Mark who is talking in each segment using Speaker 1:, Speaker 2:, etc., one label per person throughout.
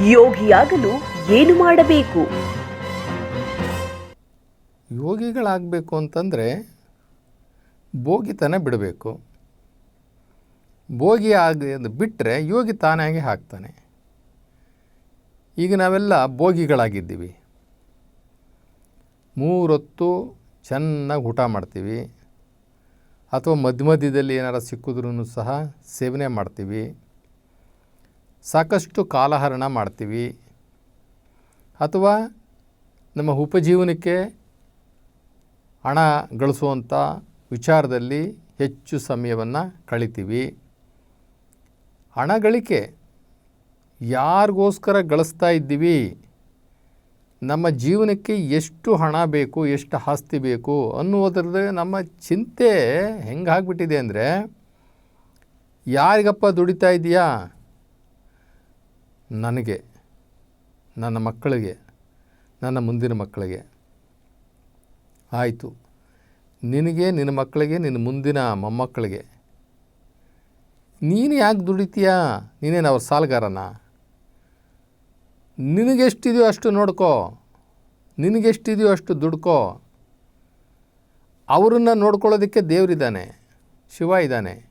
Speaker 1: ಯೋಗಿಯಾಗಲು ಏನು ಮಾಡಬೇಕು?
Speaker 2: ಯೋಗಿಗಳಾಗಬೇಕು ಅಂತಂದರೆ ಭೋಗಿತನ ಬಿಡಬೇಕು. ಭೋಗಿ ಆಗಿ ಬಿಟ್ಟರೆ ಯೋಗಿ ತಾನಾಗೆ ಹಾಕ್ತಾನೆ. ಈಗ ನಾವೆಲ್ಲ ಭೋಗಿಗಳಾಗಿದ್ದೀವಿ. ಮೂರೊತ್ತು ಚೆನ್ನಾಗಿ ಊಟ ಮಾಡ್ತೀವಿ. ಅಥವಾ ಮಧ್ಯ ಮಧ್ಯದಲ್ಲಿ ಏನಾರು ಸಿಕ್ಕಿದ್ರೂ ಸಹ ಸೇವನೆ ಮಾಡ್ತೀವಿ. ಸಾಕಷ್ಟು ಕಾಲಹರಣ ಮಾಡ್ತೀವಿ. ಅಥವಾ ನಮ್ಮ ಉಪಜೀವನಕ್ಕೆ ಹಣ ಗಳಿಸುವಂಥ ವಿಚಾರದಲ್ಲಿ ಹೆಚ್ಚು ಸಮಯವನ್ನು ಕಳಿತೀವಿ. ಹಣ ಗಳಿಕೆ ಯಾರಿಗೋಸ್ಕರ ಗಳಿಸ್ತಾ ಇದ್ದೀವಿ? ನಮ್ಮ ಜೀವನಕ್ಕೆ ಎಷ್ಟು ಹಣ ಬೇಕು, ಎಷ್ಟು ಆಸ್ತಿ ಬೇಕು ಅನ್ನುವುದ್ರದ್ದು ನಮ್ಮ ಚಿಂತೆ ಹೆಂಗಾಗ್ಬಿಟ್ಟಿದೆ ಅಂದರೆ, ಯಾರಿಗಪ್ಪ ದುಡಿತಾ ಇದೆಯಾ? ನನಗೆ, ನನ್ನ ಮಕ್ಕಳಿಗೆ, ನನ್ನ ಮುಂದಿನ ಮಕ್ಕಳಿಗೆ. ಆಯಿತು. ನಿನಗೆ, ನಿನ್ನ ಮಕ್ಕಳಿಗೆ, ನಿನ್ನ ಮುಂದಿನ ಮೊಮ್ಮಕ್ಕಳಿಗೆ. ನೀನು ಯಾಕೆ ದುಡಿತೀಯಾ? ನೀನೇನು ಅವ್ರ ಸಾಲಗಾರನ? ನಿನಗೆಷ್ಟಿದೆಯೋ ಅಷ್ಟು ನೋಡ್ಕೋ. ನಿನಗೆಷ್ಟಿದೆಯೋ ಅಷ್ಟು ದುಡ್ಕೋ. ಅವರನ್ನು ನೋಡ್ಕೊಳ್ಳೋದಕ್ಕೆ ದೇವರಿದ್ದಾನೆ ಶಿವ ಇದ್ದಾನೆ.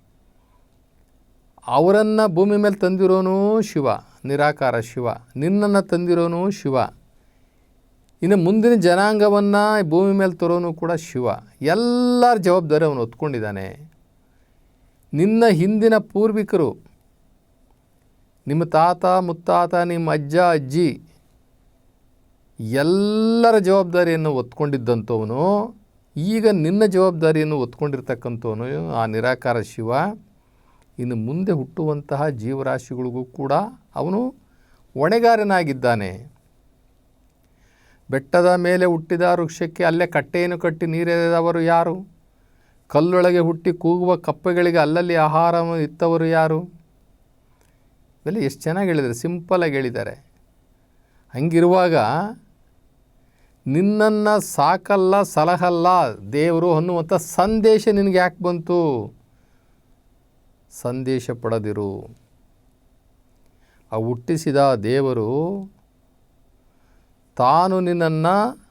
Speaker 2: ಅವರನ್ನು ಭೂಮಿ ಮೇಲೆ ತಂದಿರೋನು ಶಿವ. ನಿರಾಕಾರ ಶಿವ. ನಿನ್ನನ್ನು ತಂದಿರೋನು ಶಿವ. ಇನ್ನು ಮುಂದಿನ ಜನಾಂಗವನ್ನು ಭೂಮಿ ಮೇಲೆ ತರೋನು ಕೂಡ ಶಿವ. ಎಲ್ಲರ ಜವಾಬ್ದಾರಿ ಅವನು ಹೊತ್ಕೊಂಡಿದ್ದಾನೆ. ನಿನ್ನ ಹಿಂದಿನ ಪೂರ್ವಿಕರು, ನಿಮ್ಮ ತಾತ, ಮುತ್ತಾತ, ನಿಮ್ಮ ಅಜ್ಜ, ಅಜ್ಜಿ, ಎಲ್ಲರ ಜವಾಬ್ದಾರಿಯನ್ನು ಹೊತ್ಕೊಂಡಿದ್ದಂಥವನು, ಈಗ ನಿನ್ನ ಜವಾಬ್ದಾರಿಯನ್ನು ಒತ್ಕೊಂಡಿರ್ತಕ್ಕಂಥವನು ಆ ನಿರಾಕಾರ ಶಿವ. ಇನ್ನು ಮುಂದೆ ಹುಟ್ಟುವಂತಹ ಜೀವರಾಶಿಗಳಿಗೂ ಕೂಡ ಅವನು ಹೊಣೆಗಾರನಾಗಿದ್ದಾನೆ. ಬೆಟ್ಟದ ಮೇಲೆ ಹುಟ್ಟಿದ ವೃಕ್ಷಕ್ಕೆ ಅಲ್ಲೇ ಕಟ್ಟೆಯನ್ನು ಕಟ್ಟಿ ನೀರೆದವರು ಯಾರು? ಕಲ್ಲೊಳಗೆ ಹುಟ್ಟಿ ಕೂಗುವ ಕಪ್ಪೆಗಳಿಗೆ ಅಲ್ಲಲ್ಲಿ ಆಹಾರ ಇತ್ತವರು ಯಾರು? ಇವೆಲ್ಲ ಎಷ್ಟು ಚೆನ್ನಾಗಿ ಹೇಳಿದ್ದಾರೆ ಸಿಂಪಲಾಗಿ ಹೇಳಿದ್ದಾರೆ. ಹಂಗಿರುವಾಗ ನಿನ್ನನ್ನು ಸಾಕಲ್ಲ, ಸಲಹಲ್ಲ ದೇವರು ಅನ್ನುವಂಥ ಸಂದೇಶ ನಿನಗೆ ಯಾಕೆ ಬಂತು? ಸಂದೇಶ ಪಡೆದಿರು. ಆ ಹುಟ್ಟಿಸಿದ ದೇವರು, ತಾನು ನಿನ್ನನ್ನು,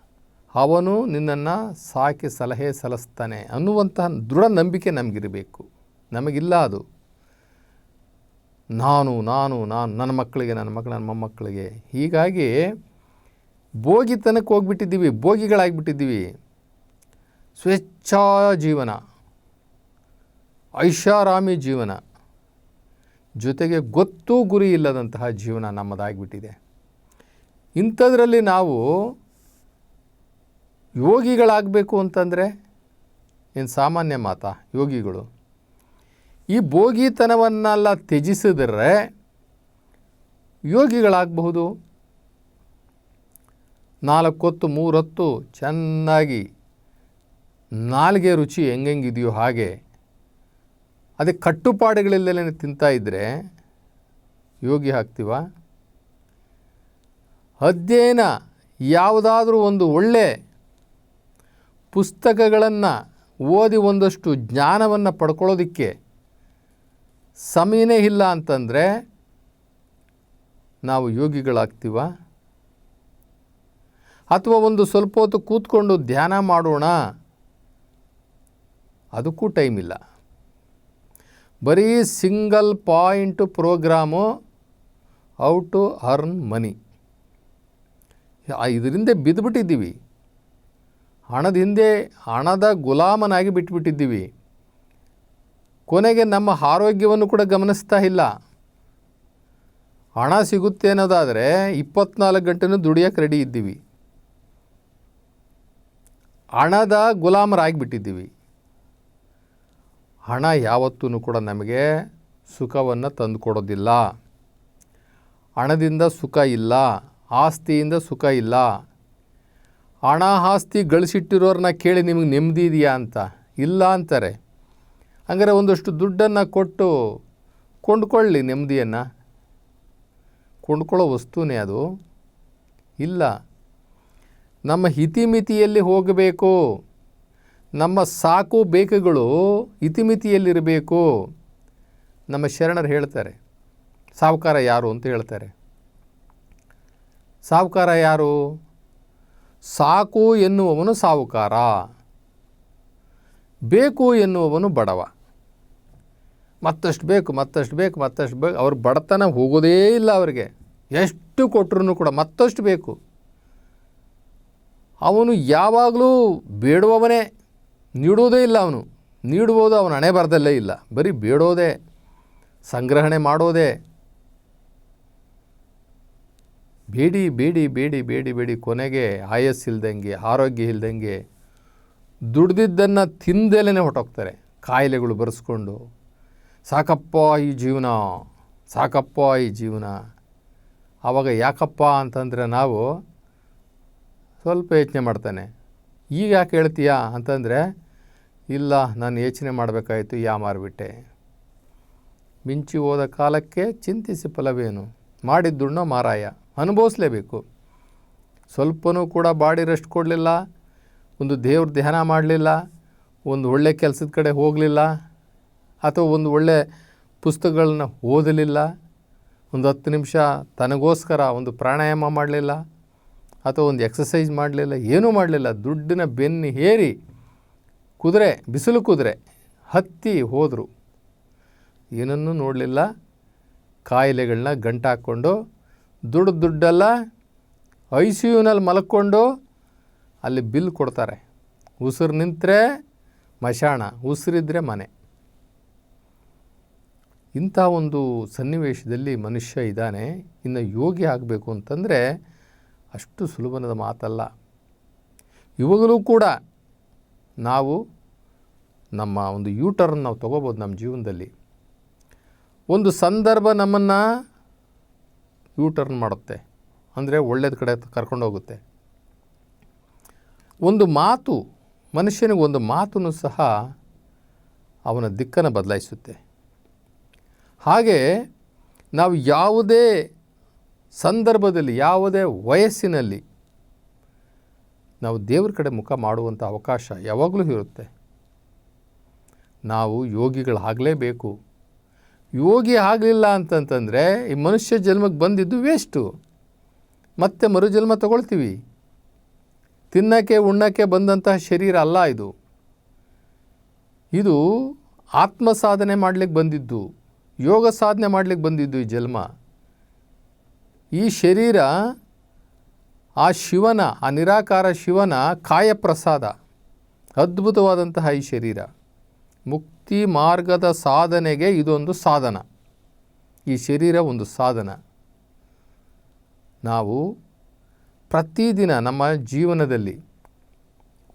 Speaker 2: ಅವನು ನಿನ್ನನ್ನು ಸಾಕಿ ಸಲಹೆ ಸಲ್ಲಿಸ್ತಾನೆ ಅನ್ನುವಂತಹ ದೃಢ ನಂಬಿಕೆ ನಮಗಿರಬೇಕು. ನಮಗಿಲ್ಲ ಅದು. ನಾನು ನಾನು ನಾನು, ನನ್ನ ಮಕ್ಕಳಿಗೆ, ನನ್ನ ಮಕ್ಕಳು ನನ್ನ ಮೊಮ್ಮಕ್ಕಳಿಗೆ. ಹೀಗಾಗಿ ಭೋಗಿತನಕ್ಕೆ ಹೋಗ್ಬಿಟ್ಟಿದ್ದೀವಿ, ಭೋಗಿಗಳಾಗಿಬಿಟ್ಟಿದ್ದೀವಿ. ಸ್ವೇಚ್ಛಾ ಜೀವನ. ಐಷಾರಾಮಿ ಜೀವನ ಜೊತೆಗೆ ಗೊತ್ತೂ ಗುರಿ ಇಲ್ಲದಂತಹ ಜೀವನ ನಮ್ಮದಾಗಿಬಿಟ್ಟಿದೆ. ಇಂಥದ್ರಲ್ಲಿ ನಾವು ಯೋಗಿಗಳಾಗಬೇಕು ಅಂತಂದರೆ ಏನು ಸಾಮಾನ್ಯ ಮಾತಾ? ಯೋಗಿಗಳು. ಈ ಭೋಗಿತನವನ್ನೆಲ್ಲ ತ್ಯಜಿಸಿದ್ರೆ ಯೋಗಿಗಳಾಗಬಹುದು. ನಾಲ್ಕೊತ್ತು ಮೂರೊತ್ತು ಚೆನ್ನಾಗಿ ನಾಲ್ಗೆ ರುಚಿ ಹೆಂಗೆಂಗಿದೆಯೋ ಹಾಗೆ ಅದೇ ಕಟ್ಟುಪಾಡುಗಳಿಲ್ಲದೇ ತಿಂತಾ ಇದ್ದರೆ ಯೋಗಿ ಹಾಕ್ತೀವ? ಅಧ್ಯಯನ ಯಾವುದಾದ್ರೂ ಒಂದು ಒಳ್ಳೆ ಪುಸ್ತಕಗಳನ್ನು ಓದಿ ಒಂದಷ್ಟು ಜ್ಞಾನವನ್ನು ಪಡ್ಕೊಳ್ಳೋದಕ್ಕೆ ಸಮಯನೇ ಇಲ್ಲ ಅಂತಂದರೆ ನಾವು ಯೋಗಿಗಳಾಗ್ತೀವ? ಅಥವಾ ಒಂದು ಸ್ವಲ್ಪ ಹೊತ್ತು ಕೂತ್ಕೊಂಡು ಧ್ಯಾನ ಮಾಡೋಣ? ಅದಕ್ಕೂ ಟೈಮ್ ಇಲ್ಲ. ಬರೀ single point program how to earn money ಇದರಿಂದ ಬಿದ್ದುಬಿಟ್ಟಿದ್ದೀವಿ ಹಣದ ಹಿಂದೆ ಹಣದ ಗುಲಾಮನಾಗಿ ಬಿಟ್ಬಿಟ್ಟಿದ್ದೀವಿ. ಕೊನೆಗೆ ನಮ್ಮ ಆರೋಗ್ಯವನ್ನು ಕೂಡ ಗಮನಿಸ್ತಾ ಇಲ್ಲ. ಹಣ ಸಿಗುತ್ತೆ ಅನ್ನೋದಾದರೆ ಇಪ್ಪತ್ನಾಲ್ಕು ಗಂಟೆನೂ ದುಡಿಯೋಕೆ ರೆಡಿ ಇದ್ದೀವಿ. ಹಣದ ಗುಲಾಮರಾಗಿಬಿಟ್ಟಿದ್ದೀವಿ. ಹಣ ಯಾವತ್ತೂ ಕೂಡ ನಮಗೆ ಸುಖವನ್ನು ತಂದುಕೊಡೋದಿಲ್ಲ. ಹಣದಿಂದ ಸುಖ ಇಲ್ಲ, ಆಸ್ತಿಯಿಂದ ಸುಖ ಇಲ್ಲ. ಹಣ, ಆಸ್ತಿ ಗಳಿಸಿಟ್ಟಿರೋರನ್ನ ಕೇಳಿ ನಿಮಗೆ ನೆಮ್ಮದಿ ಇದೆಯಾ ಅಂತ? ಇಲ್ಲ ಅಂತಾರೆ. ಹಂಗಾರೆ ಒಂದಷ್ಟು ದುಡ್ಡನ್ನು ಕೊಟ್ಟು ಕೊಂಡ್ಕೊಳ್ಳಿ ನೆಮ್ಮದಿಯನ್ನು. ಕೊಂಡ್ಕೊಳ್ಳೋ ವಸ್ತುನೇ ಅದು. ಇಲ್ಲ. ನಮ್ಮ ಹಿತಿಮಿತಿಯಲ್ಲಿ ಹೋಗಬೇಕು. ನಮ್ಮ ಸಾಕು ಬೇಕುಗಳು ಇತಿಮಿತಿಯಲ್ಲಿರಬೇಕು. ನಮ್ಮ ಶರಣರು ಹೇಳ್ತಾರೆ ಸಾಹುಕಾರ ಯಾರು ಅಂತ ಹೇಳ್ತಾರೆ. ಸಾಹುಕಾರ ಯಾರು? ಸಾಕು ಎನ್ನುವವನು ಸಾಹುಕಾರ ಬೇಕು ಎನ್ನುವವನು ಬಡವ. ಮತ್ತಷ್ಟು ಬೇಕು ಮತ್ತಷ್ಟು ಬೇಕು ಮತ್ತಷ್ಟು ಬೇಕು, ಅವ್ರ ಬಡತನ ಹೋಗೋದೇ ಇಲ್ಲ ಅವರಿಗೆ. ಎಷ್ಟು ಕೊಟ್ಟರು ಕೂಡ ಮತ್ತಷ್ಟು ಬೇಕು. ಅವನು ಯಾವಾಗಲೂ ಬೇಡುವವನೇ. ನೀಡುವುದೇ ಇಲ್ಲ ಅವನು. ನೀಡುವುದು ಅವನ ಹಣೆ ಬರದಲ್ಲೇ ಇಲ್ಲ. ಬರೀ ಬೇಡೋದೇ, ಸಂಗ್ರಹಣೆ ಮಾಡೋದೇ. ಬೇಡಿ ಬೇಡಿ ಬೇಡಿ ಬೇಡಿ ಬೇಡಿ, ಕೊನೆಗೆ ಆಯಸ್ಸಿಲ್ದಂಗೆ ಆರೋಗ್ಯ ಇಲ್ದಂಗೆ ದುಡ್ದಿದ್ದನ್ನು ತಿಂದಲೇ ಹೊಟ್ಟೋಗ್ತಾರೆ ಕಾಯಿಲೆಗಳು ಬರೆಸ್ಕೊಂಡು, ಸಾಕಪ್ಪ ಈ ಜೀವನ, ಸಾಕಪ್ಪ ಈ ಜೀವನ. ಆವಾಗ ಯಾಕಪ್ಪ ಅಂತಂದರೆ ನಾವು ಸ್ವಲ್ಪ ಯೋಚನೆ ಮಾಡ್ತಾನೆ. ಈಗ ಯಾಕೆ ಹೇಳ್ತೀಯಾ ಅಂತಂದರೆ ಇಲ್ಲ, ನಾನು ಯೋಚನೆ ಮಾಡಬೇಕಾಯಿತು, ಯಾ ಮಾರಿಬಿಟ್ಟೆ. ಮಿಂಚಿ ಹೋದ ಕಾಲಕ್ಕೆ ಚಿಂತಿಸಿ ಫಲವೇನು? ಮಾಡಿದ್ದುಣ್ಣೋ ಮಾರಾಯ, ಅನುಭವಿಸ್ಲೇಬೇಕು. ಸ್ವಲ್ಪನೂ ಕೂಡ ಬಾಡಿ ರೆಸ್ಟ್ ಕೊಡಲಿಲ್ಲ, ಒಂದು ದೇವ್ರ ಧ್ಯಾನ ಮಾಡಲಿಲ್ಲ, ಒಂದು ಒಳ್ಳೆ ಕೆಲಸದ ಕಡೆ ಹೋಗಲಿಲ್ಲ, ಅಥವಾ ಒಂದು ಒಳ್ಳೆ ಪುಸ್ತಕಗಳನ್ನ ಓದಲಿಲ್ಲ, ಒಂದು ಹತ್ತು ನಿಮಿಷ ತನಗೋಸ್ಕರ ಒಂದು ಪ್ರಾಣಾಯಾಮ ಮಾಡಲಿಲ್ಲ, ಅಥವಾ ಒಂದು ಎಕ್ಸಸೈಸ್ ಮಾಡಲಿಲ್ಲ, ಏನೂ ಮಾಡಲಿಲ್ಲ, ದುಡ್ಡಿನ ಬೆನ್ನು ಹೇರಿ. ಕುದುರೆ, ಬಿಸಿಲು ಕುದುರೆ, ಹತ್ತಿ ಹೋದರು. ಏನನ್ನೂ ನೋಡಲಿಲ್ಲ. ಕಾಯಿಲೆಗಳನ್ನ ಗಂಟಾಕ್ಕೊಂಡು, ದುಡ್ಡು ದುಡ್ಡೆಲ್ಲ ಐ ಸಿ ಯುನಲ್ಲಿ ಮಲ್ಕೊಂಡು ಅಲ್ಲಿ ಬಿಲ್ ಕೊಡ್ತಾರೆ. ಉಸಿರು ನಿಂತರೆ ಮಶಾಣ, ಉಸಿರಿದ್ರೆ ಮನೆ. ಇಂಥ ಒಂದು ಸನ್ನಿವೇಶದಲ್ಲಿ ಮನುಷ್ಯ ಇದ್ದಾನೆ, ಇನ್ನು ಯೋಗಿ ಆಗಬೇಕು ಅಂತಂದರೆ ಅಷ್ಟು ಸುಲಭನದ ಮಾತಲ್ಲ. ಇವಾಗಲೂ ಕೂಡ ನಾವು ನಮ್ಮ ಒಂದು ಯೂಟರ್ನ್ ನಾವು ತೊಗೋಬೋದು ನಮ್ಮ ಜೀವನದಲ್ಲಿ. ಒಂದು ಸಂದರ್ಭ ನಮ್ಮನ್ನು ಯೂಟರ್ನ್ ಮಾಡುತ್ತೆ. ಅಂದರೆ ಒಳ್ಳೆಯದ ಕಡೆ ಕರ್ಕೊಂಡು ಹೋಗುತ್ತೆ. ಒಂದು ಮಾತು, ಮನುಷ್ಯನಿಗೆ ಒಂದು ಮಾತನ್ನು ಸಹ ಅವನ ದಿಕ್ಕನ್ನು ಬದಲಾಯಿಸುತ್ತೆ. ಹಾಗೆ ನಾವು ಯಾವುದೇ ಸಂದರ್ಭದಲ್ಲಿ, ಯಾವುದೇ ವಯಸ್ಸಿನಲ್ಲಿ ನಾವು ದೇವ್ರ ಕಡೆ ಮುಖ ಮಾಡುವಂಥ ಅವಕಾಶ ಯಾವಾಗಲೂ ಇರುತ್ತೆ. ನಾವು ಯೋಗಿಗಳಾಗಲೇಬೇಕು. ಯೋಗಿ ಆಗಲಿಲ್ಲ ಅಂತಂತಂದರೆ ಈ ಮನುಷ್ಯ ಜನ್ಮಕ್ಕೆ ಬಂದಿದ್ದು ವೇಸ್ಟು. ಮತ್ತೆ ಮರುಜನ್ಮ ತಗೊಳ್ತೀವಿ. ತಿನ್ನಕ್ಕೆ, ಉಣ್ಣಕ್ಕೆ ಬಂದಂತಹ ಶರೀರ ಅಲ್ಲ ಇದು. ಇದು ಆತ್ಮ ಸಾಧನೆ ಮಾಡಲಿಕ್ಕೆ ಬಂದಿದ್ದು, ಯೋಗ ಸಾಧನೆ ಮಾಡಲಿಕ್ಕೆ ಬಂದಿದ್ದು ಈ ಜನ್ಮ. ಈ ಶರೀರ, ಆ ಶಿವನ, ಆ ನಿರಾಕಾರ ಶಿವನ ಕಾಯಪ್ರಸಾದ, ಅದ್ಭುತವಾದಂತಹ ಈ ಶರೀರ. ಮುಕ್ತಿ ಮಾರ್ಗದ ಸಾಧನೆಗೆ ಇದೊಂದು ಸಾಧನ. ಈ ಶರೀರ ಒಂದು ಸಾಧನ. ನಾವು ಪ್ರತಿದಿನ ನಮ್ಮ ಜೀವನದಲ್ಲಿ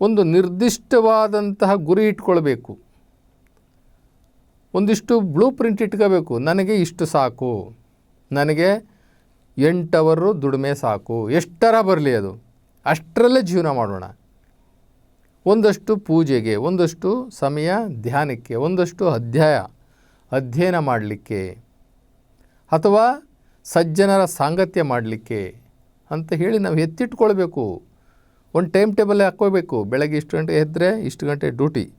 Speaker 2: ಒಂದು ನಿರ್ದಿಷ್ಟವಾದಂತಹ ಗುರಿ ಇಟ್ಕೊಳ್ಬೇಕು. ಒಂದಿಷ್ಟು ಬ್ಲೂ ಪ್ರಿಂಟ್ ಇಟ್ಕೋಬೇಕು. ನನಗೆ ಇಷ್ಟು ಸಾಕು. ನನಗೆ ಎಂಟವರು ದುಡಿಮೆ ಸಾಕು. ಎಷ್ಟರ ಬರಲಿ ಅದು. ಅಷ್ಟರಲ್ಲೇ ಜೀವನ ಮಾಡೋಣ. ಒಂದಷ್ಟು ಪೂಜೆಗೆ, ಒಂದಷ್ಟು ಸಮಯ ಧ್ಯಾನಕ್ಕೆ, ಒಂದಷ್ಟು ಅಧ್ಯಾಯ, ಅಧ್ಯಯನ ಮಾಡಲಿಕ್ಕೆ ಅಥವಾ ಸಜ್ಜನರ ಸಾಂಗತ್ಯ ಮಾಡಲಿಕ್ಕೆ ಅಂತ ಹೇಳಿ ನಾವು ಎತ್ತಿಟ್ಕೊಳ್ಬೇಕು. ಒಂದು ಟೈಮ್ ಟೇಬಲ್ ಹಾಕ್ಕೋಬೇಕು ಬೆಳಗ್ಗೆ ಇಷ್ಟು ಗಂಟೆ ಎದ್ದರೆ ಇಷ್ಟು ಗಂಟೆ ಡ್ಯೂಟಿ.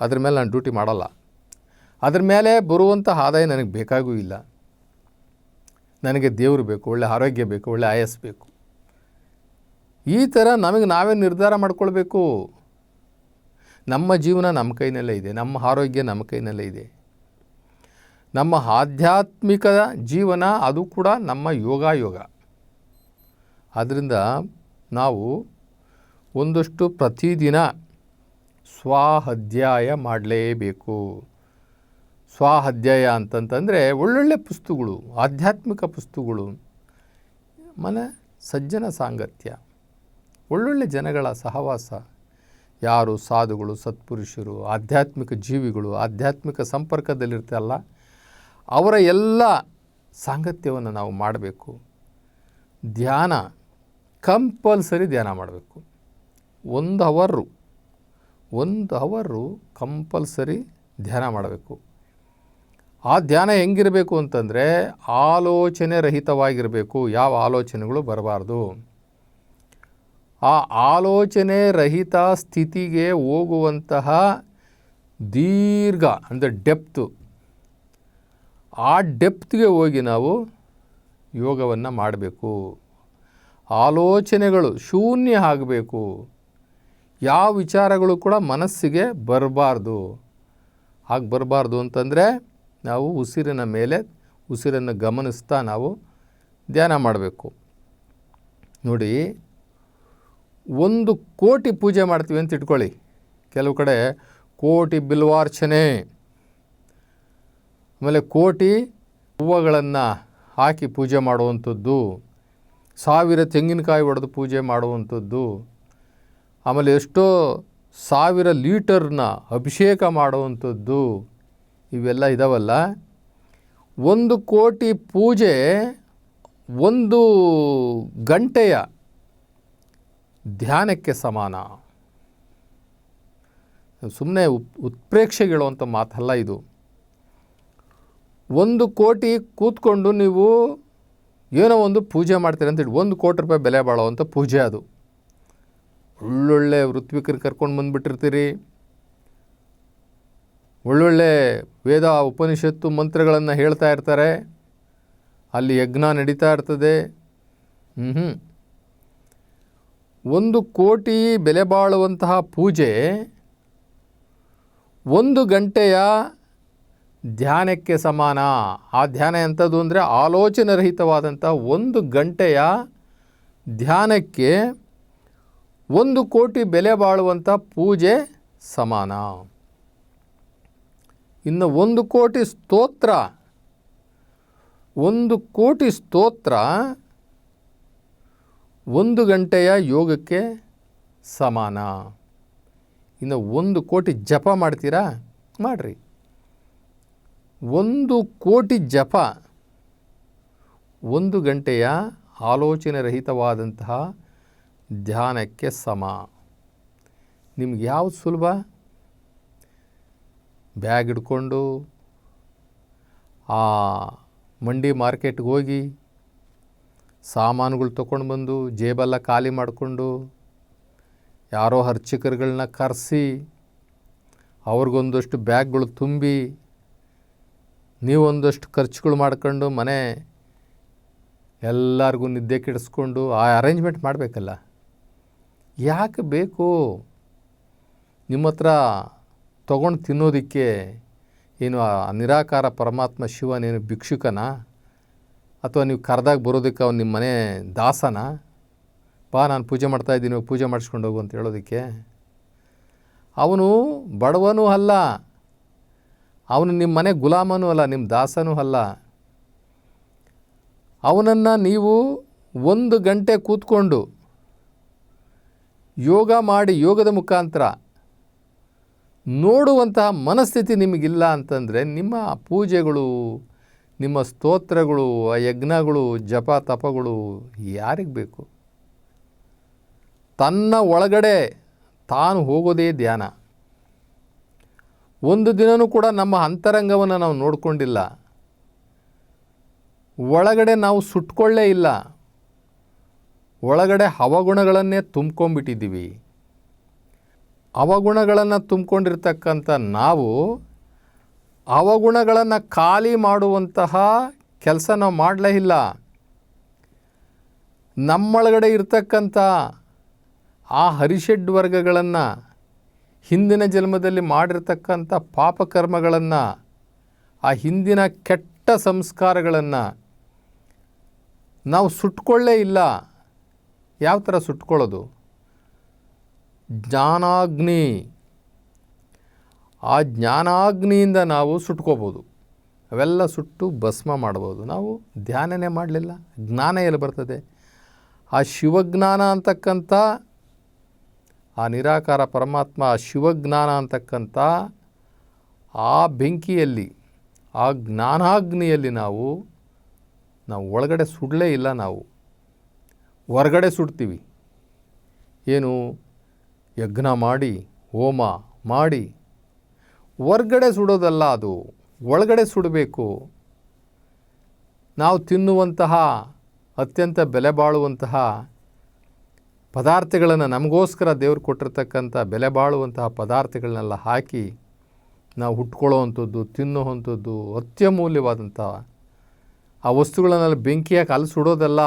Speaker 2: ಅದ್ರ ಮೇಲೆ ನಾನು ಡ್ಯೂಟಿ ಮಾಡಲ್ಲ. ಅದ್ರ ಮೇಲೆ ಬರುವಂಥ ಆದಾಯ ನನಗೆ ಬೇಕಾಗೂ ಇಲ್ಲ. ನನಗೆ ದೇವರು ಬೇಕು, ಒಳ್ಳೆ ಆರೋಗ್ಯ ಬೇಕು, ಒಳ್ಳೆ ಆಯಸ್ ಬೇಕು. ಈ ಥರ ನಮಗೆ ನಾವೇ ನಿರ್ಧಾರ ಮಾಡ್ಕೊಳ್ಬೇಕು. ನಮ್ಮ ಜೀವನ ನಮ್ಮ ಕೈನಲ್ಲೇ ಇದೆ, ನಮ್ಮ ಆರೋಗ್ಯ ನಮ್ಮ ಕೈನಲ್ಲೇ ಇದೆ. ನಮ್ಮ ಆಧ್ಯಾತ್ಮಿಕ ಜೀವನ ಅದು ಕೂಡ ನಮ್ಮ ಯೋಗಾಯೋಗ. ಆದ್ದರಿಂದ ನಾವು ಒಂದಷ್ಟು ಪ್ರತಿದಿನ ಸ್ವಾಹಧ್ಯಾಯ ಮಾಡಲೇಬೇಕು. ಸ್ವಾಹಧ್ಯಾಯ ಅಂತಂತಂದರೆ ಒಳ್ಳೊಳ್ಳೆ ಪುಸ್ತಕಗಳು, ಆಧ್ಯಾತ್ಮಿಕ ಪುಸ್ತಕಗಳು, ಮನೆ ಸಜ್ಜನ ಸಾಂಗತ್ಯ, ಒಳ್ಳೊಳ್ಳೆ ಜನಗಳ ಸಹವಾಸ. ಯಾರು ಸಾಧುಗಳು, ಸತ್ಪುರುಷರು, ಆಧ್ಯಾತ್ಮಿಕ ಜೀವಿಗಳು, ಆಧ್ಯಾತ್ಮಿಕ ಸಂಪರ್ಕದಲ್ಲಿರ್ತಲ್ಲ ಅವರ ಎಲ್ಲ ಸಾಂಗತ್ಯವನ್ನು ನಾವು ಮಾಡಬೇಕು. ಧ್ಯಾನ, ಕಂಪಲ್ಸರಿ ಧ್ಯಾನ ಮಾಡಬೇಕು. ಒಂದು ಅವರು ಒಂದು ಅವರು ಕಂಪಲ್ಸರಿ ಧ್ಯಾನ ಮಾಡಬೇಕು. ಆ ಧ್ಯಾನ ಹೆಂಗಿರಬೇಕು ಅಂತಂದರೆ ಆಲೋಚನೆ ರಹಿತವಾಗಿರಬೇಕು. ಯಾವ ಆಲೋಚನೆಗಳು ಬರಬಾರ್ದು. ಆ ಆಲೋಚನೆ ರಹಿತ ಸ್ಥಿತಿಗೆ ಹೋಗುವಂತಹ ದೀರ್ಘ, ಅಂದರೆ ಡೆಪ್ತು ಆ ಡೆಪ್ತ್ಗೆ ಹೋಗಿ ನಾವು ಯೋಗವನ್ನು ಮಾಡಬೇಕು. ಆಲೋಚನೆಗಳು ಶೂನ್ಯ ಆಗಬೇಕು. ಯಾವ ವಿಚಾರಗಳು ಕೂಡ ಮನಸ್ಸಿಗೆ ಬರಬಾರ್ದು. ಹಾಗೆ ಬರಬಾರ್ದು ಅಂತಂದರೆ ನಾವು ಉಸಿರಿನ ಮೇಲೆ, ಉಸಿರನ್ನು ಗಮನಿಸ್ತಾ ನಾವು ಧ್ಯಾನ ಮಾಡಬೇಕು. ನೋಡಿ ಒಂದು ಕೋಟಿ ಪೂಜೆ ಮಾಡ್ತೀವಿ ಅಂತ ಇಟ್ಕೊಳ್ಳಿ. ಕೆಲವು ಕಡೆ ಕೋಟಿ ಬಿಲ್ವಾರ್ಚನೆ. ಆಮೇಲೆ ಕೋಟಿ ಹೂವುಗಳನ್ನು ಹಾಕಿ ಪೂಜೆ ಮಾಡುವಂಥದ್ದು, ಸಾವಿರ ತೆಂಗಿನಕಾಯಿ ಒಡೆದು ಪೂಜೆ ಮಾಡುವಂಥದ್ದು, ಆಮೇಲೆ ಎಷ್ಟೋ ಸಾವಿರ ಲೀಟರ್ನ ಅಭಿಷೇಕ ಮಾಡುವಂಥದ್ದು, ಇವೆಲ್ಲ ಇದಾವಲ್ಲ. ಒಂದು ಕೋಟಿ ಪೂಜೆ ಒಂದು ಗಂಟೆಯ ಧ್ಯಾನಕ್ಕೆ ಸಮಾನ. ಸುಮ್ಮನೆ ಉತ್ ಉತ್ಪ್ರೇಕ್ಷೆ ಹೇಳುವಂಥ ಮಾತಲ್ಲ ಇದು. ಒಂದು ಕೋಟಿ ಕೂತ್ಕೊಂಡು ನೀವು ಏನೋ ಒಂದು ಪೂಜೆ ಮಾಡ್ತೀರಿ ಅಂತೇಳಿ ಒಂದು ಕೋಟಿ ರೂಪಾಯಿ ಬೆಲೆ ಬಾಳುವಂಥ ಪೂಜೆ ಅದು. ಒಳ್ಳೊಳ್ಳೆ ಋತ್ವಿಕರು ಕರ್ಕೊಂಡು ಬಂದುಬಿಟ್ಟಿರ್ತೀರಿ. ಒಳ್ಳೊಳ್ಳೆ ವೇದ, ಉಪನಿಷತ್ತು ಮಂತ್ರಗಳನ್ನು ಹೇಳ್ತಾ ಇರ್ತಾರೆ. ಅಲ್ಲಿ ಯಜ್ಞ ನಡೀತಾ ಇರ್ತದೆ. ಹ್ಞೂ ಒಂದು ಕೋಟಿ ಬೆಲೆ ಬಾಳುವಂತಹ ಪೂಜೆ ಒಂದು ಗಂಟೆಯ ಧ್ಯಾನಕ್ಕೆ ಸಮಾನ. ಆ ಧ್ಯಾನ ಎಂಥದ್ದು ಅಂದರೆ ಆಲೋಚನೆ ರಹಿತವಾದಂಥ ಒಂದು ಗಂಟೆಯ ಧ್ಯಾನಕ್ಕೆ ಒಂದು ಕೋಟಿ ಬೆಲೆ ಬಾಳುವಂಥ ಪೂಜೆ ಸಮಾನ. ಇನ್ನು ಒಂದು ಕೋಟಿ ಸ್ತೋತ್ರ, ಒಂದು ಕೋಟಿ ಸ್ತೋತ್ರ ಒಂದು ಗಂಟೆಯ ಯೋಗಕ್ಕೆ ಸಮಾನ. ಇನ್ನು ಒಂದು ಕೋಟಿ ಜಪ ಮಾಡ್ತೀರಾ? ಮಾಡಿರಿ. ಒಂದು ಕೋಟಿ ಜಪ ಒಂದು ಗಂಟೆಯ ಆಲೋಚನೆ ರಹಿತವಾದಂತಹ ಧ್ಯಾನಕ್ಕೆ ಸಮ. ನಿಮ್ಗೆ ಯಾವುದು ಸುಲಭ? ಬ್ಯಾಗ್ ಹಿಡ್ಕೊಂಡು ಆ ಮಂಡಿ ಮಾರ್ಕೆಟ್ಗೆ ಹೋಗಿ ಸಾಮಾನುಗಳು ತೊಗೊಂಡು ಬಂದು ಜೇಬೆಲ್ಲ ಖಾಲಿ ಮಾಡಿಕೊಂಡು ಯಾರೋ ಅರ್ಚಕರುಗಳನ್ನ ಕರೆಸಿ ಅವ್ರಿಗೊಂದಷ್ಟು ಬ್ಯಾಗ್ಗಳು ತುಂಬಿ ನೀವೊಂದಷ್ಟು ಖರ್ಚುಗಳು ಮಾಡ್ಕೊಂಡು ಮನೆ ಎಲ್ಲರಿಗೂ ನಿದ್ದೆ ಕೆಡಿಸ್ಕೊಂಡು ಆ ಅರೇಂಜ್ಮೆಂಟ್ ಮಾಡಬೇಕಲ್ಲ. ಯಾಕೆ ಬೇಕು? ನಿಮ್ಮ ಹತ್ರ ತೊಗೊಂಡು ತಿನ್ನೋದಕ್ಕೆ ಏನು ಆ ನಿರಾಕಾರ ಪರಮಾತ್ಮ ಶಿವನೇನು ಭಿಕ್ಷುಕನ? ಅಥವಾ ನೀವು ಕರೆದಾಗ ಬರೋದಕ್ಕೆ ಅವ್ನು ನಿಮ್ಮ ಮನೆ ದಾಸನ? ಬಾ, ನಾನು ಪೂಜೆ ಮಾಡ್ತಾ ಇದ್ದೀನಿ ಪೂಜೆ ಮಾಡಿಸ್ಕೊಂಡು ಹೋಗು ಅಂತ ಹೇಳೋದಕ್ಕೆ. ಅವನು ಬಡವನೂ ಅಲ್ಲ. ಅವನು ನಿಮ್ಮ ಮನೆ ಗುಲಾಮನೂ ಅಲ್ಲ ನಿಮ್ಮ ದಾಸನೂ ಅಲ್ಲ. ಅವನನ್ನು ನೀವು ಒಂದು ಗಂಟೆ ಕೂತ್ಕೊಂಡು ಯೋಗ ಮಾಡಿ ಯೋಗದ ಮುಖಾಂತರ ನೋಡುವಂತಹ ಮನಸ್ಥಿತಿ ನಿಮಗಿಲ್ಲ ಅಂತಂದರೆ ನಿಮ್ಮ ಪೂಜೆಗಳು ನಿಮ್ಮ ಸ್ತೋತ್ರಗಳು, ಆ ಯಜ್ಞಗಳು, ಜಪ, ತಪಗಳು ಯಾರಿಗೆ ಬೇಕು? ತನ್ನ ಒಳಗಡೆ ತಾನು ಹೋಗೋದೇ ಧ್ಯಾನ. ಒಂದು ದಿನವೂ ಕೂಡ ನಮ್ಮ ಅಂತರಂಗವನ್ನು ನಾವು ನೋಡಿಕೊಂಡಿಲ್ಲ. ಒಳಗಡೆ ನಾವು ಸುಟ್ಕೊಳ್ಳೇ ಇಲ್ಲ. ಒಳಗಡೆ ಹವಗುಣಗಳನ್ನೇ ತುಂಬ್ಕೊಂಡ್ಬಿಟ್ಟಿದ್ದೀವಿ. ಅವಗುಣಗಳನ್ನು ತುಂಬಿಕೊಂಡಿರ್ತಕ್ಕಂಥ ನಾವು ಅವಗುಣಗಳನ್ನು ಖಾಲಿ ಮಾಡುವಂತಹ ಕೆಲಸ ನಾವು ಮಾಡಲೇ ಇಲ್ಲ. ನಮ್ಮೊಳಗಡೆ ಇರ್ತಕ್ಕಂಥ ಆ ಹರಿಷಡ್ ವರ್ಗಗಳನ್ನು ಹಿಂದಿನ ಜನ್ಮದಲ್ಲಿ ಮಾಡಿರ್ತಕ್ಕಂಥ ಪಾಪಕರ್ಮಗಳನ್ನು, ಆ ಹಿಂದಿನ ಕೆಟ್ಟ ಸಂಸ್ಕಾರಗಳನ್ನು ನಾವು ಸುಟ್ಕೊಳ್ಳೇ ಇಲ್ಲ. ಯಾವ ಥರ ಸುಟ್ಕೊಳ್ಳೋದು? ಜ್ಞಾನಾಗ್ನಿ. ಆ ಜ್ಞಾನಾಗ್ನಿಯಿಂದ ನಾವು ಸುಟ್ಕೋಬೋದು. ಅವೆಲ್ಲ ಸುಟ್ಟು ಭಸ್ಮ ಮಾಡ್ಬೋದು. ನಾವು ಧ್ಯಾನನೇ ಮಾಡಲಿಲ್ಲ. ಜ್ಞಾನ ಎಲ್ಲಿ ಬರ್ತದೆ? ಆ ಶಿವಜ್ಞಾನ ಅಂತಕ್ಕಂಥ, ಆ ನಿರಾಕಾರ ಪರಮಾತ್ಮ ಆ ಶಿವಜ್ಞಾನ ಅಂತಕ್ಕಂಥ, ಆ ಬೆಂಕಿಯಲ್ಲಿ, ಆ ಜ್ಞಾನಾಗ್ನಿಯಲ್ಲಿ ನಾವು ನಾವು ಒಳಗಡೆ ಸುಡಲೇ ಇಲ್ಲ ನಾವು. ಹೊರಗಡೆ ಸುಡ್ತೀವಿ. ಏನು? ಯಜ್ಞ ಮಾಡಿ, ಹೋಮ ಮಾಡಿ ಹೊರ್ಗಡೆ ಸುಡೋದಲ್ಲ ಅದು. ಒಳಗಡೆ ಸುಡಬೇಕು. ನಾವು ತಿನ್ನುವಂತಹ ಅತ್ಯಂತ ಬೆಲೆ ಬಾಳುವಂತಹ ಪದಾರ್ಥಗಳನ್ನು ನಮಗೋಸ್ಕರ ದೇವರು ಕೊಟ್ಟಿರ್ತಕ್ಕಂಥ ಬೆಲೆ ಬಾಳುವಂತಹ ಪದಾರ್ಥಗಳನ್ನೆಲ್ಲ ಹಾಕಿ ನಾವು ಹುಟ್ಕೊಳ್ಳೋವಂಥದ್ದು ತಿನ್ನುವಂಥದ್ದು ಅತ್ಯಮೂಲ್ಯವಾದಂಥ ಆ ವಸ್ತುಗಳನ್ನೆಲ್ಲ ಬೆಂಕಿ ಹಾಕಿ ಅಲ್ಲಿ ಸುಡೋದಲ್ಲ.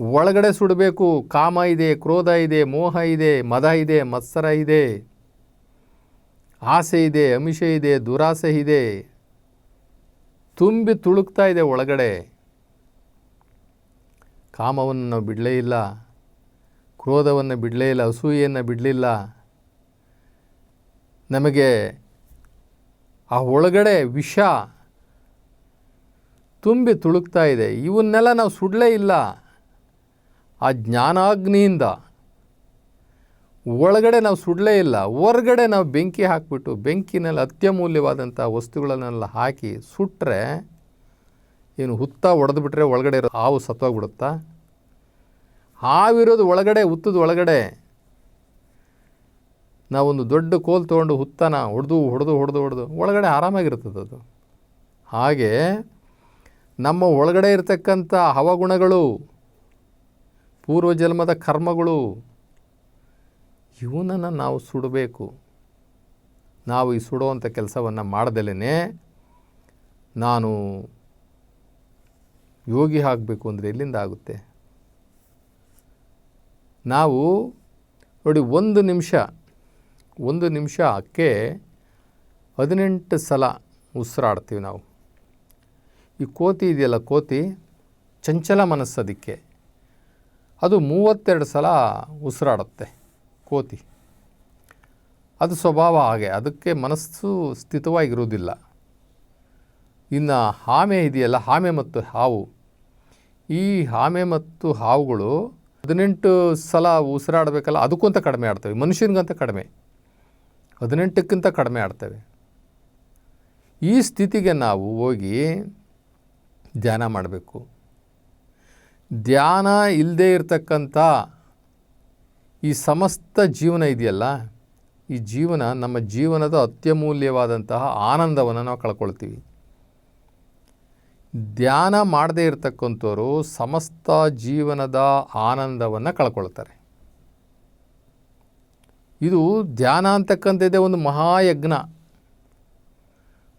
Speaker 2: ಒಳಗಡೆ ಸುಡಬೇಕು. ಕಾಮ ಇದೆ, ಕ್ರೋಧ ಇದೆ, ಮೋಹ ಇದೆ, ಮದ ಇದೆ, ಮತ್ಸರ ಇದೆ. ಆಸೆ ಇದೆ, ಅಮಿಷ ಇದೆ, ದುರಾಸೆ ಇದೆ. ತುಂಬಿ ತುಳುಕ್ತಾ ಇದೆ ಒಳಗಡೆ. ಕಾಮವನ್ನು ನಾವು ಬಿಡಲೇ ಇಲ್ಲ, ಕ್ರೋಧವನ್ನು ಬಿಡಲೇ ಇಲ್ಲ, ಅಸೂಯೆಯನ್ನು ಬಿಡಲಿಲ್ಲ ನಮಗೆ ಆ ಒಳಗಡೆ ವಿಷ ತುಂಬಿ ತುಳುಕ್ತಾ ಇದೆ. ಇವನ್ನೆಲ್ಲ ನಾವು ಸುಡಲೇ ಇಲ್ಲ. ಆ ಜ್ಞಾನಾಗ್ನಿಯಿಂದ ಒಳಗಡೆ ನಾವು ಸುಡಲೇ ಇಲ್ಲ, ಹೊರಗಡೆ ನಾವು ಬೆಂಕಿ ಹಾಕಿಬಿಟ್ಟು, ಬೆಂಕಿನಲ್ಲಿ ಅತ್ಯಮೂಲ್ಯವಾದಂಥ ವಸ್ತುಗಳನ್ನೆಲ್ಲ ಹಾಕಿ ಸುಟ್ಟರೆ ಏನು ಹುತ್ತ ಹೊಡೆದ್ಬಿಟ್ರೆ ಒಳಗಡೆ ಇರೋ ಹಾವು ಸತ್ತೋಗ್ಬಿಡುತ್ತಾ? ಹಾವಿರೋದು ಒಳಗಡೆ ಹುತ್ತದ ಒಳಗಡೆ. ನಾವೊಂದು ದೊಡ್ಡ ಕೋಲ್ ತೊಗೊಂಡು ಹುತ್ತನ ಹೊಡೆದು ಹೊಡೆದು ಹೊಡೆದು ಹೊಡೆದು ಒಳಗಡೆ ಆರಾಮಾಗಿರ್ತದೆ ಅದು. ಹಾಗೆ ನಮ್ಮ ಒಳಗಡೆ ಇರತಕ್ಕಂಥ ಹವಗುಣಗಳು, ಪೂರ್ವಜನ್ಮದ ಕರ್ಮಗಳು ಇವನನ್ನು ನಾವು ಸುಡಬೇಕು. ನಾವು ಈ ಸುಡುವಂಥ ಕೆಲಸವನ್ನು ಮಾಡ್ದಲೇ ನಾನು ಯೋಗಿ ಆಗಬೇಕು ಅಂದರೆ ಎಲ್ಲಿಂದ ಆಗುತ್ತೆ? ನಾವು ನೋಡಿ ಒಂದು ನಿಮಿಷ ಒಂದು ನಿಮಿಷ ಅಕ್ಕೆ ಹದಿನೆಂಟು ಸಲ ಉಸಿರಾಡ್ತೀವಿ ನಾವು. ಈ ಕೋತಿ ಇದೆಯಲ್ಲ ಕೋತಿ? ಚಂಚಲ ಮನಸ್ಸದಕ್ಕೆ ಅದು ಮೂವತ್ತೆರಡು ಸಲ ಉಸಿರಾಡುತ್ತೆ. ಕೋತಿ. ಅದು ಸ್ವಭಾವ ಹಾಗೆ. ಅದಕ್ಕೆ ಮನಸ್ಸು ಸ್ಥಿತವಾಗಿರುವುದಿಲ್ಲ. ಇನ್ನು ಆಮೆ ಇದೆಯಲ್ಲ ಆಮೆ ಮತ್ತು ಹಾವು. ಈ ಆಮೆ ಮತ್ತು ಹಾವುಗಳು ಹದಿನೆಂಟು ಸಲ ಉಸಿರಾಡಬೇಕಲ್ಲ, ಅದಕ್ಕಿಂತ ಕಡಿಮೆ ಆಡ್ತವೆ. ಮನುಷ್ಯನಿಗಂತ ಕಡಿಮೆ. ಹದಿನೆಂಟಕ್ಕಿಂತ ಕಡಿಮೆ ಆಡ್ತವೆ. ಈ ಸ್ಥಿತಿಗೆ ನಾವು ಹೋಗಿ ಧ್ಯಾನ ಮಾಡಬೇಕು. ಧ್ಯಾನ ಇಲ್ಲದೇ ಇರತಕ್ಕಂಥ ಈ ಸಮಸ್ತ ಜೀವನ ಇದೆಯಲ್ಲ? ಈ ಜೀವನ ನಮ್ಮ ಜೀವನದ ಅತ್ಯಮೂಲ್ಯವಾದಂತಹ ಆನಂದವನ್ನು ನಾವು ಕಳ್ಕೊಳ್ತೀವಿ. ಧ್ಯಾನ ಮಾಡದೇ ಇರತಕ್ಕಂಥವರು ಸಮಸ್ತ ಜೀವನದ ಆನಂದವನ್ನು ಕಳ್ಕೊಳ್ತಾರೆ. ಇದು ಧ್ಯಾನ ಅಂತಕ್ಕಂಥದ್ದೇ ಒಂದು ಮಹಾಯಜ್ಞ.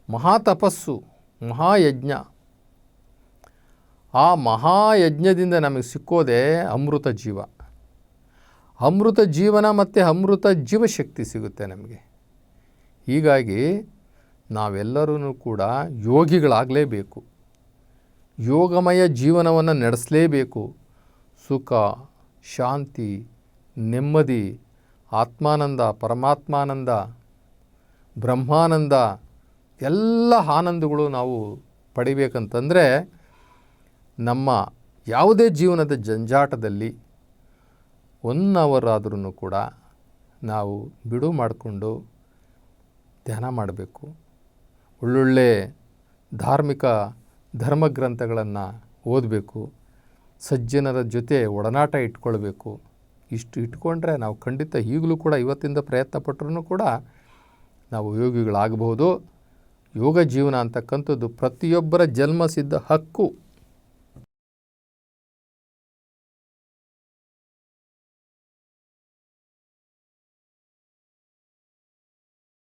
Speaker 2: ಮಹಾ ತಪಸ್ಸು ಮಹಾಯಜ್ಞ. ಆ ಮಹಾಯಜ್ಞದಿಂದ ನಮಗೆ ಸಿಕ್ಕೋದೇ ಅಮೃತ ಜೀವ. ಅಮೃತ ಜೀವನ ಮತ್ತು ಅಮೃತ ಜೀವಶಕ್ತಿ ಸಿಗುತ್ತೆ ನಮಗೆ. ಹೀಗಾಗಿ ನಾವೆಲ್ಲರೂ ಕೂಡ ಯೋಗಿಗಳಾಗಲೇಬೇಕು. ಯೋಗಮಯ ಜೀವನವನ್ನು ನಡೆಸಲೇಬೇಕು. ಸುಖ, ಶಾಂತಿ, ನೆಮ್ಮದಿ, ಆತ್ಮಾನಂದ, ಪರಮಾತ್ಮಾನಂದ, ಬ್ರಹ್ಮಾನಂದ ಎಲ್ಲ ಆನಂದಗಳು ನಾವು ಪಡಿಬೇಕಂತಂದರೆ ನಮ್ಮ ಯಾವುದೇ ಜೀವನದ ಜಂಜಾಟದಲ್ಲಿ ಒನ್ ಅವರ್ ಆದ್ರೂ ಕೂಡ ನಾವು ಬಿಡು ಮಾಡಿಕೊಂಡು ಧ್ಯಾನ ಮಾಡಬೇಕು. ಒಳ್ಳೊಳ್ಳೆ ಧಾರ್ಮಿಕ ಧರ್ಮಗ್ರಂಥಗಳನ್ನು ಓದಬೇಕು. ಸಜ್ಜನರ ಜೊತೆ ಒಡನಾಟ ಇಟ್ಕೊಳ್ಬೇಕು. ಇಷ್ಟು ಇಟ್ಕೊಂಡ್ರೆ ನಾವು ಖಂಡಿತ ಈಗಲೂ ಕೂಡ ಇವತ್ತಿಂದ ಪ್ರಯತ್ನ ಪಟ್ಟರೂ ಕೂಡ ನಾವು ಯೋಗಿಗಳಾಗಬಹುದು ಯೋಗ ಜೀವನ ಅಂತಕ್ಕಂಥದ್ದು ಪ್ರತಿಯೊಬ್ಬರ ಜನ್ಮಸಿದ್ಧ ಹಕ್ಕು.